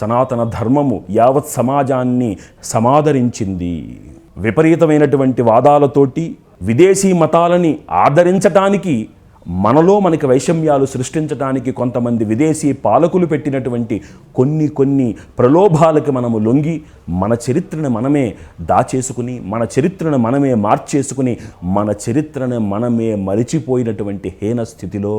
సనాతన ధర్మము యావత్ సమాజాన్ని సమాదరించింది. విపరీతమైనటువంటి వాదాలతోటి విదేశీ మతాలని ఆదరించటానికి మనలో మనకి వైషమ్యాలు సృష్టించడానికి కొంతమంది విదేశీ పాలకులు పెట్టినటువంటి కొన్ని కొన్ని ప్రలోభాలకి మనము లొంగి మన చరిత్రను మనమే దాచేసుకుని మన చరిత్రను మనమే మార్చేసుకుని మన చరిత్రను మనమే మరిచిపోయినటువంటి హీన స్థితిలో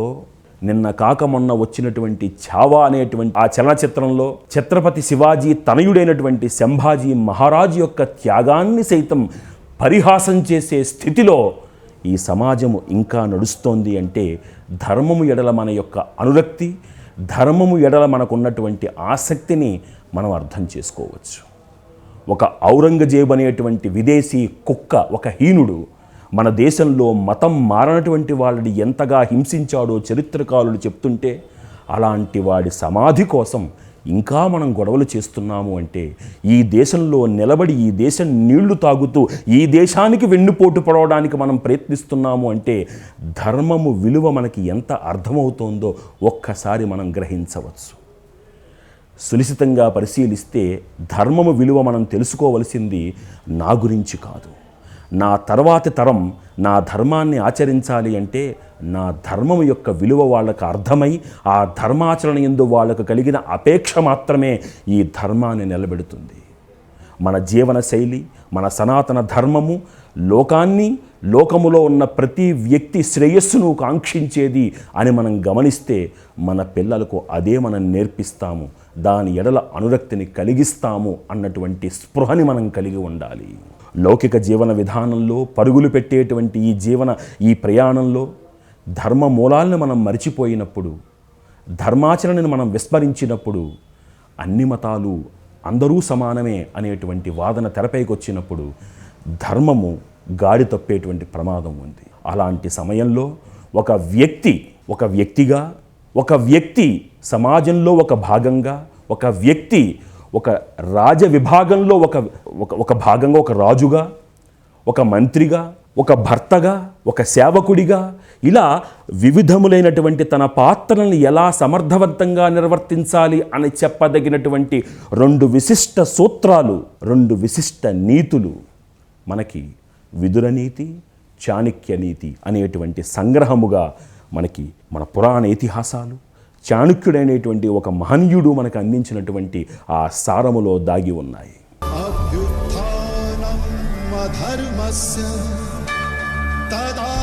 నిన్న కాక మొన్న వచ్చినటువంటి ఛావా అనేటువంటి ఆ చలనచిత్రంలో ఛత్రపతి శివాజీ తనయుడైనటువంటి సంభాజీ మహారాజు యొక్క త్యాగాన్ని సైతం పరిహాసం చేసే స్థితిలో ఈ సమాజము ఇంకా నడుస్తోంది అంటే ధర్మము ఎడల మన యొక్క అనురక్తి ధర్మము ఎడల మనకున్నటువంటి ఆసక్తిని మనం అర్థం చేసుకోవచ్చు. ఒక ఔరంగజేబు అనేటువంటి విదేశీ కుక్క ఒక హీనుడు మన దేశంలో మతం మారనటువంటి వాళ్ళని ఎంతగా హింసించాడో చరిత్రకారులు చెప్తుంటే అలాంటి వాడి సమాధి కోసం ఇంకా మనం గొడవలు చేస్తున్నాము అంటే ఈ దేశంలో నిలబడి ఈ దేశం నీళ్ళు తాగుతూ ఈ దేశానికి వెన్నుపోటు పడవడానికి మనం ప్రయత్నిస్తున్నాము అంటే ధర్మము విలువ మనకి ఎంత అర్థమవుతోందో ఒక్కసారి మనం గ్రహించవచ్చు. సునిశితంగా పరిశీలిస్తే ధర్మము విలువ మనం తెలుసుకోవలసింది నా గురించి కాదు. నా తర్వాతి తరం నా ధర్మాన్ని ఆచరించాలి అంటే నా ధర్మం యొక్క విలువ వాళ్ళకు అర్థమై ఆ ధర్మాచరణ ఎందు వాళ్ళకు కలిగిన అపేక్ష మాత్రమే ఈ ధర్మాన్ని నిలబెడుతుంది. మన జీవన శైలి మన సనాతన ధర్మము లోకాన్ని లోకములో ఉన్న ప్రతి వ్యక్తి శ్రేయస్సును కాంక్షించేది అని మనం గమనిస్తే మన పిల్లలకు అదే మనం నేర్పిస్తాము. దాని ఎడల అనురక్తిని కలిగిస్తాము అన్నటువంటి స్పృహని మనం కలిగి ఉండాలి. లౌకిక జీవన విధానంలో పరుగులు పెట్టేటువంటి ఈ జీవన ఈ ప్రయాణంలో ధర్మ మూలాలను మనం మరిచిపోయినప్పుడు ధర్మాచరణను మనం విస్మరించినప్పుడు అన్ని మతాలు అందరూ సమానమే అనేటువంటి వాదన తెరపైకి వచ్చినప్పుడు ధర్మము గాడి తప్పేటువంటి ప్రమాదం ఉంది. అలాంటి సమయంలో ఒక వ్యక్తి ఒక వ్యక్తిగా ఒక వ్యక్తి సమాజంలో ఒక భాగంగా ఒక వ్యక్తి ఒక రాజ విభాగంలో ఒక ఒక ఒక భాగంగా ఒక రాజుగా ఒక మంత్రిగా ఒక భర్తగా ఒక సేవకుడిగా ఇలా వివిధములైనటువంటి తన పాత్రలను ఎలా సమర్థవంతంగా నిర్వర్తించాలి అని చెప్పదగినటువంటి రెండు విశిష్ట సూత్రాలు రెండు విశిష్ట నీతులు మనకి విదుర నీతి చాణక్య నీతి అనేటువంటి సంగ్రహముగా మనకి మన పురాణ ఇతిహాసాలు చాణుక్యుడైనటువంటి ఒక మహనీయుడు మనకు అందించినటువంటి ఆ సారములో దాగి ఉన్నాయి. ధర్మస్య తదా